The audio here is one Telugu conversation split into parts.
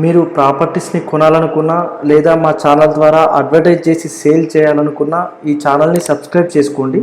మీరు ప్రాపర్టీస్ని కొనాలనుకున్నా లేదా మా ఛానల్ ద్వారా అడ్వర్టైజ్ చేసి సేల్ చేయాలనుకున్నా ఈ ఛానల్ని సబ్స్క్రైబ్ చేసుకోండి.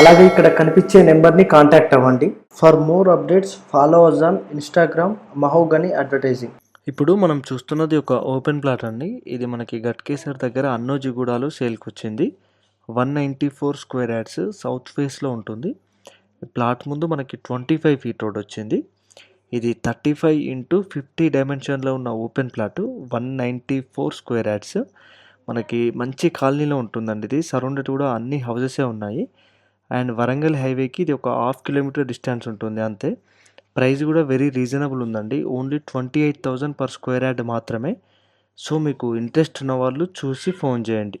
అలాగే ఇక్కడ కనిపించే నెంబర్ని కాంటాక్ట్ అవ్వండి. For more updates follow us on Instagram Mahogany advertising. ఇప్పుడు మనం చూస్తున్నది ఒక ఓపెన్ ప్లాట్ అండి. ఇది మనకి గట్కేసర్ దగ్గర అన్నోజిగూడలో సేల్కి వచ్చింది one ninety four square yards south ఫేస్లో ఉంటుంది. ఈ ప్లాట్ ముందు మనకి ట్వంటీ ఫైవ్ ఫీట్ రోడ్ వచ్చింది. ఇది థర్టీ ఫైవ్ ఇంటూ ఫిఫ్టీ డైమెన్షన్లో ఉన్న open plot one ninety four square yards. మనకి మంచి కాలనీలో ఉంటుందండి ఇది. సరౌండెడ్ కూడా అన్ని హౌజెసే ఉన్నాయి. అండ్ వరంగల్ హైవేకి ఇది ఒక హాఫ్ కిలోమీటర్ డిస్టెన్స్ ఉంటుంది అంతే. ప్రైస్ కూడా వెరీ రీజనబుల్ ఉందండి. Only twenty eight thousand per square yard మాత్రమే. సో మీకు ఇంట్రెస్ట్ ఉన్న వాళ్ళు చూసి ఫోన్ చేయండి.